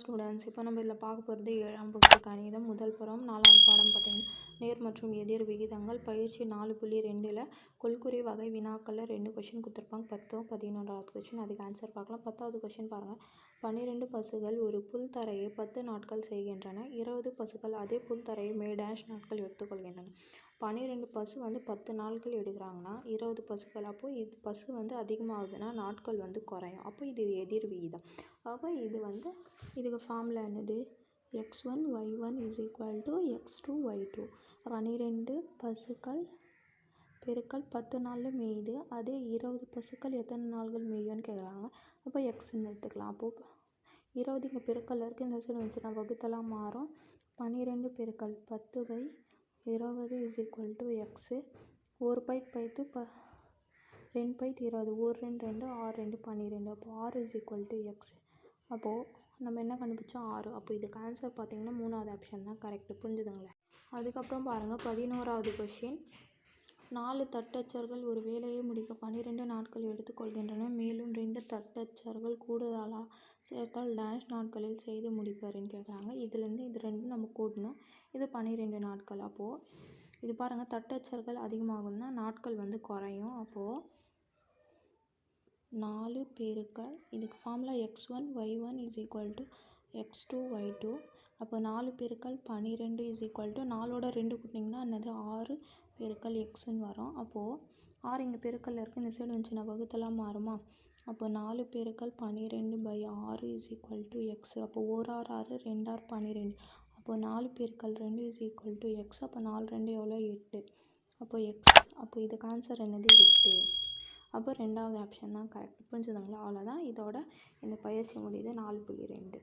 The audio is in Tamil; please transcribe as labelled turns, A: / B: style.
A: ஸ்டூடெண்ட்ஸ் இப்போ நம்ம இதில் பார்க்க போகிறது ஏழாம் வகுப்பு கணிதம். முதல் புறம் நாலாவது பாடம் பார்த்தீங்கன்னா நேர் மற்றும் எதிர் விகிதங்கள். பயிற்சி நாலு புள்ளி ரெண்டில் கொல்குறி வகை வினாக்களில் ரெண்டு கொஷின் கொடுத்துருப்பாங்க. பத்தோ பதினொன்றாவது கொஷின் அதுக்கு ஆன்சர் பார்க்கலாம். பத்தாவது கொஷின் பாருங்கள் பன்னிரெண்டு பசுகள் ஒரு புல் தரையை பத்து நாட்கள் செய்கின்றன. இருபது பசுகள் அதே புல் தரையை மே டேஷ் நாட்கள் எடுத்துக்கொள்கின்றன. பன்னிரெண்டு பசு வந்து பத்து நாட்கள் எடுக்கிறாங்கன்னா இருபது பசுக்கள். அப்போது இது பசு வந்து அதிகமாகுதுன்னா நாட்கள் வந்து குறையும். அப்போ இது எதிர் விகிதம். அப்போ இது வந்து இதுக்கு ஃபார்முலா என்னது? X one y one is equal to x two y two பன்னிரெண்டு பசுக்கள் பெருக்கள் பத்து நாளில் மேயுது. அதே இருபது பசுக்கள் எத்தனை நாள்கள் மேயும்னு கேட்குறாங்க அப்போ எக்ஸ்ன்னு எடுத்துக்கலாம். அப்போது இருபது இங்கே பெருக்கல் இருக்குது இந்த சைடு வந்துச்சுன்னா வகுத்தெல்லாம் மாறும். பன்னிரெண்டு பெருக்கள் பத்து பை இருபது இஸ் ஈக்குவல் டு எக்ஸு ஒரு பைட் பைத்து ப ரெண்டு பைத் இருபது. ஒரு ரெண்டு ரெண்டு ஆறு ரெண்டு பன்னிரெண்டு. அப்போ ஆறு இஸ் ஈக்குவல் டு எக்ஸ் அப்போது நம்ம என்ன கண்டுபிடிச்சோம்? ஆறு. அப்போ இதுக்கு ஆன்சர் பார்த்தீங்கன்னா மூணாவது ஆப்ஷன் தான் கரெக்டு புரிஞ்சுதுங்களேன் அதுக்கப்புறம் பாருங்கள் பதினோராவது கொஷின் நாலு தட்டச்சர்கள் ஒரு வேலையை முடிக்க பன்னிரெண்டு நாட்கள் எடுத்துக்கொள்கின்றன மேலும் ரெண்டு தட்டச்சர்கள் கூடுதலாக சேர்த்தால் டேஷ் நாட்களில் செய்து முடிப்பாருன்னு கேட்குறாங்க இதுலேருந்து இது ரெண்டும் நம்ம கூட்டணும். இது பன்னிரெண்டு நாட்கள். அப்போது இது பாருங்கள் தட்டச்சர்கள் அதிகமாகும்னா நாட்கள் வந்து குறையும். அப்போது நாலு பெருக்கல் இதுக்கு formula x one y one is equal to x two y two அப்போ நாலு பெருக்கல் பன்னிரெண்டு இஸ் ஈக்குவல் டு நாலோட ரெண்டு கூட்டிங்கன்னா என்னது? ஆறு பெருக்கல் எக்ஸுன்னு வரும். அப்போது ஆறு இங்கே பெருக்கல்ல இருக்குது இந்த சைடு வந்துச்சுன்னா வகுத்தெல்லாம் மாறுமா? அப்போ நாலு பெருக்கல் பன்னிரெண்டு பை ஆறு இஸ் ஈக்குவல் டு எக்ஸ் அப்போ ஓர் ஆறு ஆறு ரெண்டாறு பன்னிரெண்டு அப்போது நாலு பெருக்கல் ரெண்டு இஸ் ஈக்குவல் டு எக்ஸ் அப்போ நாலு ரெண்டு எவ்வளோ? எட்டு. அப்போ எக்ஸ் அப்போ இதுக்கு ஆன்சர் என்னது? எட்டு. அப்போ ரெண்டாவது ஆப்ஷன் தான் கரெக்ட் புரிஞ்சுதுங்களா? அவ்வளோதான். இதோட இந்த பயிற்சி முடியுது. நாலு புள்ளி ரெண்டு.